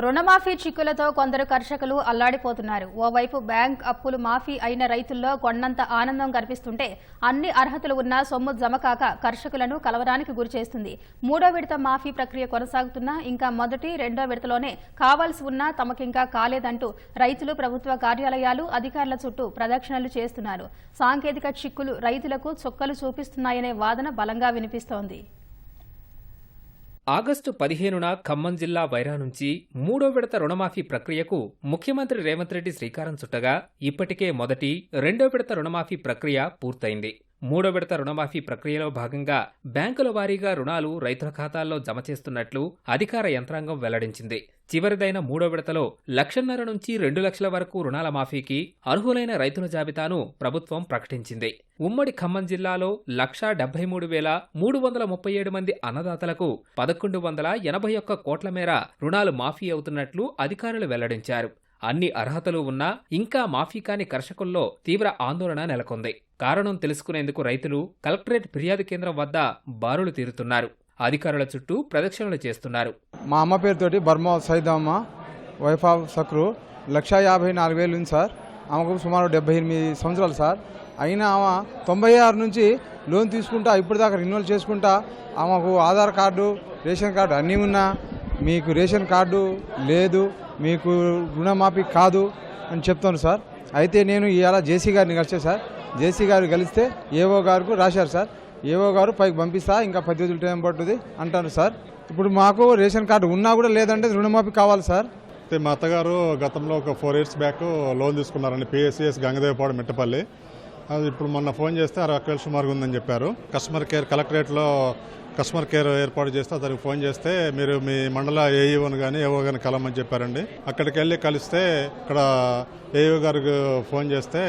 రుణమాఫీ చిక్కులతో కొందరు కర్షకులు అల్లాడిపోతున్నారు. ఓవైపు బ్యాంక్ అప్పులు మాఫీ అయిన రైతుల్లో కొండంత ఆనందం కనిపిస్తుంటే అన్ని అర్హతలు ఉన్న సొమ్ము జమ కాక కర్షకులను కలవరానికి గురిచేస్తుంది మూడో విడత మాఫీ ప్రక్రియ కొనసాగుతున్నా ఇంకా మొదటి రెండో విడతలోనే కావాల్సి ఉన్నా తమకింకా కాలేదంటూ రైతులు ప్రభుత్వ కార్యాలయాలు అధికారుల చుట్టూ ప్రదక్షిణలు చేస్తున్నారు. సాంకేతిక చిక్కులు రైతులకు చుక్కలు చూపిస్తున్నాయనే వాదన బలంగా వినిపిస్తోంది. ఆగస్టు పదిహేనున ఖమ్మం జిల్లా వైరా నుంచి మూడో విడత రుణమాఫీ ప్రక్రియకు ముఖ్యమంత్రి రేవంత్ రెడ్డి శ్రీకారం చుట్టగా ఇప్పటికే మొదటి రెండో విడత రుణమాఫీ ప్రక్రియ పూర్తయింది. మూడో విడత రుణమాఫీ ప్రక్రియలో భాగంగా బ్యాంకుల వారీగా రుణాలు రైతుల ఖాతాల్లో జమ చేస్తున్నట్లు అధికార యంత్రాంగం వెల్లడించింది. చివరిదైన మూడో విడతలో లక్షన్నర నుంచి రెండు లక్షల వరకు రుణాల మాఫీకి అర్హులైన రైతుల జాబితాను ప్రభుత్వం ప్రకటించింది. ఉమ్మడి ఖమ్మం జిల్లాలో లక్షా డెబ్బై మూడు వేల మూడు వందల ముప్పై ఏడు మంది అన్నదాతలకు పదకొండు వందల ఎనభై ఒక్క కోట్ల మేర రుణాలు మాఫీ అవుతున్నట్లు అధికారులు వెల్లడించారు. అన్ని అర్హతలు ఉన్నా ఇంకా మాఫీ కాని కర్షకుల్లో తీవ్ర ఆందోళన నెలకొంది. కారణం తెలుసుకునేందుకు రైతులు కలెక్టరేట్ ఫిర్యాదు కేంద్రం వద్ద బారులు తీరుతున్నారు. అధికారుల చుట్టూ ప్రదక్షిణలు చేస్తున్నారు. మా అమ్మ పేరుతోటి బర్మా సైదమ్మ వైఫ్ ఆఫ్ సక్రు లక్ష యాభై నాలుగు వేలు ఉంది సార్. ఆమెకు సుమారు డెబ్బై ఎనిమిది సంవత్సరాలు సార్. అయినా ఆమె తొంభై ఆరు నుంచి లోన్ తీసుకుంటా ఇప్పటిదాకా రిన్యూవల్ చేసుకుంటా ఆమెకు ఆధార్ కార్డు రేషన్ కార్డు అన్నీ ఉన్నా మీకు రేషన్ కార్డు లేదు మీకు రుణమాఫీ కాదు అని చెప్తాను సార్. అయితే నేను ఇవాళ జేసీ గారిని కలిసే సార్. జేసీ గారు కలిస్తే ఏఓ గారికి రాశారు సార్. ఏఓ గారు పైకి పంపిస్తా ఇంకా పది రోజులు టైం పడుతుంది అంటారు సార్. ఇప్పుడు మాకు రేషన్ కార్డు ఉన్నా కూడా లేదంటే రుణమాఫీ కావాలి సార్. అయితే మా అత్తగారు గతంలో ఒక ఫోర్ ఇయర్స్ బ్యాక్ లోన్ తీసుకున్నారండి పిఎస్సిఎస్ గంగదేవపాడు మిట్టపల్లి. అది ఇప్పుడు మొన్న ఫోన్ చేస్తే అరవై ఒక్క వేల సుమారుగా ఉందని చెప్పారు. కస్టమర్ కేర్ కలెక్టరేట్లో కస్టమర్ కేర్ ఏర్పాటు చేస్తే అతనికి ఫోన్ చేస్తే మీరు మీ మండల ఏఈఓని కానీ ఏఓ కానీ కలమని చెప్పారండి. అక్కడికి వెళ్ళి కలిస్తే ఇక్కడ ఏఈఓ గారికి ఫోన్ చేస్తే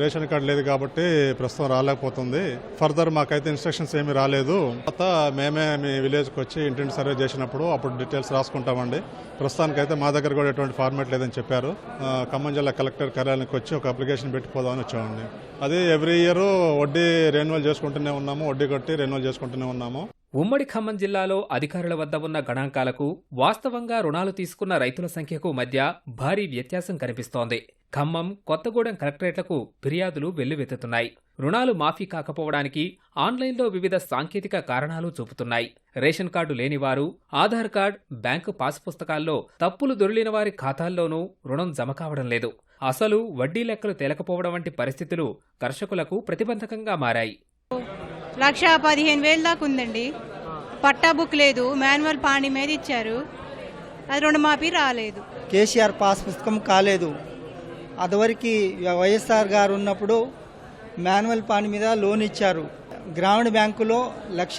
రేషన్ కార్డు లేదు కాబట్టి ప్రస్తుతం రాలేకపోతుంది. ఫర్దర్ మాకైతే ఇన్స్ట్రక్షన్స్ ఏమీ రాలేదు. తర్వాత మేమే మీ విలేజ్కి వచ్చి ఇంటింటి సర్వే చేసినప్పుడు అప్పుడు డీటెయిల్స్ రాసుకుంటామండి. ప్రస్తుతానికైతే మా దగ్గర కూడా ఎటువంటి ఫార్మాట్ లేదని చెప్పారు. ఖమ్మం జిల్లా కలెక్టర్ కార్యాలయానికి వచ్చి ఒక అప్లికేషన్ పెట్టిపోదామని వచ్చామండి. అది ఎవ్రీ ఇయర్ వడ్డీ రెన్యువల్ చేసుకుంటూనే ఉన్నాము వడ్డీ కట్టి రెన్యువల్ చేసుకుంటూనే ఉన్నాము. ఉమ్మడి ఖమ్మం జిల్లాలో అధికారుల వద్ద ఉన్న గణాంకాలకు వాస్తవంగా రుణాలు తీసుకున్న రైతుల సంఖ్యకు మధ్య భారీ వ్యత్యాసం కనిపిస్తోంది. ఖమ్మం కొత్తగూడెం కలెక్టరేట్లకు ఫిర్యాదులు వెల్లువెత్తుతున్నాయి. రుణాలు మాఫీ కాకపోవడానికి ఆన్లైన్లో వివిధ సాంకేతిక కారణాలు చూపుతున్నాయి. రేషన్ కార్డు లేనివారు ఆధార్ కార్డ్ బ్యాంకు పాస్ పుస్తకాల్లో తప్పులు దొరిలిన వారి ఖాతాల్లోనూ రుణం జమ కావడం లేదు. అసలు వడ్డీ లెక్కలు తేలకపోవడం వంటి పరిస్థితులు కర్షకులకు ప్రతిబంధకంగా మారాయి. లక్ష పదిహేను వేలు దాకా ఉందండి. పట్టా బుక్ లేదు మాన్యువల్ పాణి మీద ఇచ్చారు. అది రుణమాఫీ రాలేదు. కేసీఆర్ పాస్ పుస్తకం కాలేదు. అదివరకు వైఎస్ఆర్ గారు ఉన్నప్పుడు మాన్యువల్ పాన్ మీద లోన్ ఇచ్చారు. గ్రామీణ బ్యాంకులో లక్ష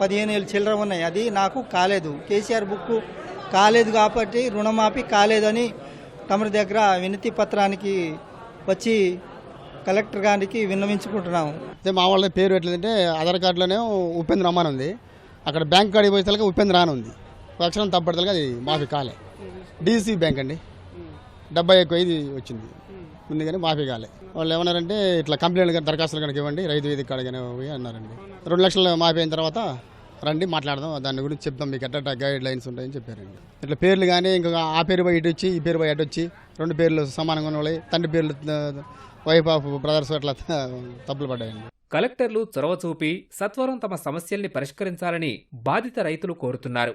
పదిహేను వేలు చిల్లర ఉన్నాయి. అది నాకు కాలేదు. కేసీఆర్ బుక్ కాలేదు కాబట్టి రుణమాఫీ కాలేదని తమరి దగ్గర వినతి పత్రానికి వచ్చి కలెక్టర్ గారికి విన్నవించుకుంటున్నాము. అయితే మా వాళ్ళ పేరు ఎట్లంటే ఆధార్ కార్డులోనే ఉపేంద్ర అమ్మాని ఉంది. అక్కడ బ్యాంక్ కాడికి పోయేసరికి ఉపేంద్ర అని ఉంది. ఒక అక్షరం అది మాఫీ కాలే. డీసీ బ్యాంక్ అండి. డెబ్బై ఎక్కువ ఇది వచ్చింది. ఉంది కానీ మాఫీ కాలే. వాళ్ళు ఏమన్నారంటే ఇట్లా కంప్లైంట్ కానీ దరఖాస్తులు కనుక ఇవ్వండి రైతు వేదిక కాడగానే అన్నారండి. రెండు లక్షలు మాఫీ అయిన తర్వాత రండి మాట్లాడదాం దాని గురించి చెప్తాం మీకు ఎట్ట గైడ్ లైన్స్ ఉంటాయని చెప్పారండి. ఇట్లా పేర్లు కానీ ఇంకా ఆ పేరు పోయి ఇటు వచ్చి ఈ పేరు పోయి అటు వచ్చి రెండు పేర్లు సమానంగా ఉన్న వాళ్ళవి తండ్రి పేర్లు వైఫ్ ఆఫ్ బ్రదర్స్ అట్లా తప్పులు పడ్డాయండి. కలెక్టర్లు చొరవ చూపి సత్వరం తమ సమస్యల్ని పరిష్కరించాలని బాధిత రైతులు కోరుతున్నారు.